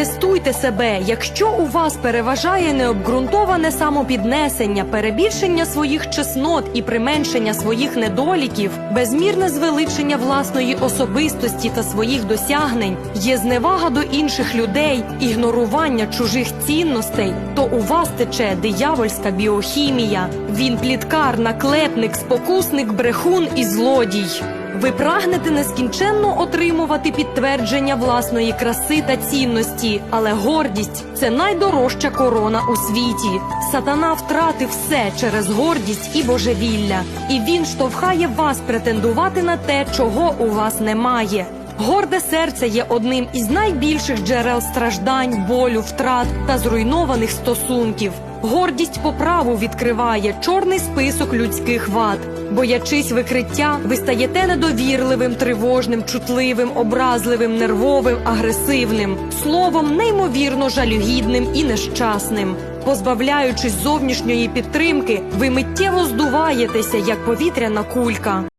Тестуйте себе, якщо у вас переважає необґрунтоване самопіднесення, перебільшення своїх чеснот і применшення своїх недоліків, безмірне звеличення власної особистості та своїх досягнень, є зневага до інших людей, ігнорування чужих цінностей, то у вас тече диявольська біохімія. Він пліткар, наклепник, спокусник, брехун і злодій. Ви прагнете нескінченно отримувати підтвердження власної краси та цінності, але гордість це найдорожча корона у світі. Сатана втратив все через гордість і божевілля, і він штовхає вас претендувати на те, чого у вас немає. Горде серце є одним із найбільших джерел страждань, болю, втрат та зруйнованих стосунків. Гордість по праву відкриває чорний список людських вад. Боячись викриття, ви стаєте недовірливим, тривожним, чутливим, образливим, нервовим, агресивним, словом, неймовірно жалюгідним і нещасним. Позбавляючись зовнішньої підтримки, ви миттєво здуваєтеся як повітряна кулька.